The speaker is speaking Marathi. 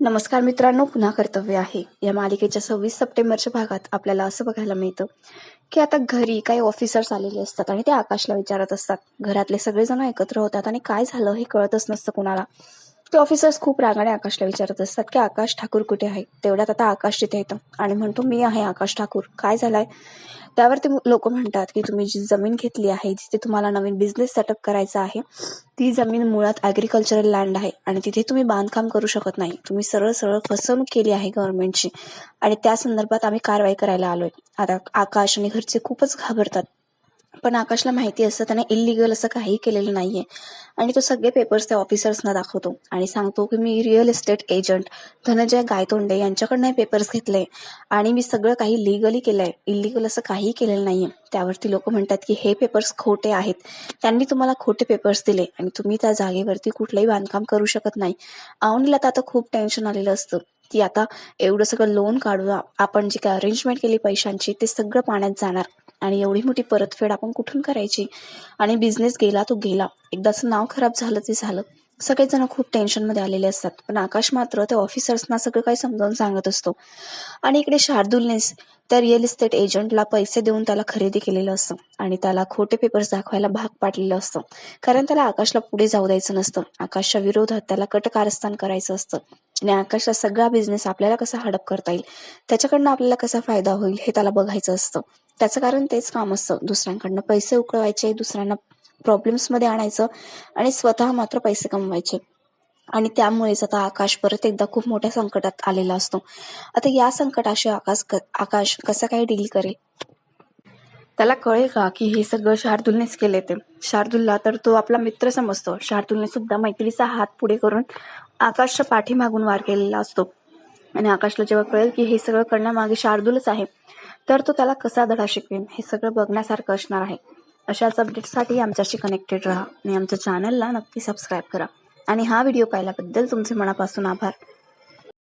नमस्कार मित्रांनो पुन्हा कर्तव्य आहे. या मालिकेच्या सव्वीस सप्टेंबरच्या भागात आपल्याला असं बघायला मिळतं की आता घरी काही ऑफिसर्स आलेले असतात आणि ते आकाशला विचारत असतात. घरातले सगळेजण एकत्र होतात आणि काय झालं हे कळतच नसतं कुणाला. ते ऑफिसर्स खूप रागाने आकाशला विचारत असतात की आकाश ठाकूर कुठे आहे? तेवढ्यात आता आकाश तिथे येतं आणि म्हणतो मी आहे आकाश ठाकूर. काय झालंय? त्यावर ते लोक म्हणतात की तुम्ही जी जमीन घेतली आहे जिथे तुम्हाला नवीन बिझनेस सेटअप करायचा आहे ती जमीन मुळात ॲग्रिकल्चरल लँड आहे आणि तिथे तुम्ही बांधकाम करू शकत नाही. तुम्ही सरळ सरळ फसवणूक केली आहे गव्हर्नमेंटची आणि त्या संदर्भात आम्ही कारवाई करायला आलोय. आता आकाश आणि घरचे खूपच घाबरतात. पण आकाशला माहिती असतं त्याने इलिगल असं काही केलेलं नाहीये. आणि तो सगळे पेपर्स त्या ऑफिसर्सना दाखवतो आणि सांगतो की मी real estate agent Dhananjay Gaitonde यांच्याकडनं हे पेपर्स घेतले आणि मी सगळं काही लिगली केलंय इलिगल असं काही केलेलं नाहीये. त्यावरती लोक म्हणतात की हे पेपर्स खोटे आहेत. त्यांनी तुम्हाला खोटे पेपर्स दिले आणि तुम्ही त्या जागेवरती कुठलंही बांधकाम करू शकत नाही. आवनीला तर आता खूप टेन्शन आलेलं असतं की आता एवढं सगळं लोन काढून आपण जी काय अरेंजमेंट केली पैशांची ते सगळं पाण्यात जाणार. आणि एवढी मोठी परतफेड आपण कुठून करायची? आणि बिझनेस गेला तो गेला. एकदाचं नाव खराब झालं ते झालं. सगळेजण खूप टेन्शनमध्ये आलेले असतात. पण आकाश मात्र त्या ऑफिसर्सना सगळं काही समजावून सांगत असतो. आणि इकडे शार्दुलनेस त्या रिअल इस्टेट एजंटला पैसे देऊन त्याला खरेदी केलेलं असतं. आणि त्याला खोटे पेपर्स दाखवायला भाग पाडलेलं असतं. कारण त्याला आकाशला पुढे जाऊ द्यायचं नसतं. आकाशच्या विरोधात त्याला कटकारस्थान करायचं असतं. आणि आकाशचा सगळा बिझनेस आपल्याला कसा हडप करता येईल? त्याच्याकडनं आपल्याला कसा फायदा होईल हे त्याला बघायचं असतं. त्याचं कारण तेच काम असतं. दुसऱ्यांकडनं पैसे उकळवायचे दुसऱ्यांना प्रॉब्लेम्समध्ये आणायचं आणि स्वतः मात्र पैसे कमवायचे. आणि त्यामुळेच आता आकाश परत एकदा खूप मोठ्या संकटात आलेला असतो. आता या संकटाशी आकाश आकाश कसा काय डील करेल? त्याला कळेल का की हे सगळं शार्दुलनेच केले ते? शार्दुलला तर तो आपला मित्र समजतो. शार्दुलने सुद्धा मैत्रीचा हात पुढे करून आकाशच्या पाठीमागून वार केलेला असतो. आणि आकाशला जेव्हा कळेल की हे सगळं करण्यामागे शार्दूलच आहे तर तो त्याला कसा धडा शिकवेल हे सगळं बघण्यासारखं असणार आहे. अशाच अपडेटसाठी आमच्याशी कनेक्टेड राहा आणि आमच्या चॅनलला नक्की सबस्क्राईब करा. आणि हा व्हिडिओ पाहिल्याबद्दल तुमचे मनापासून आभार.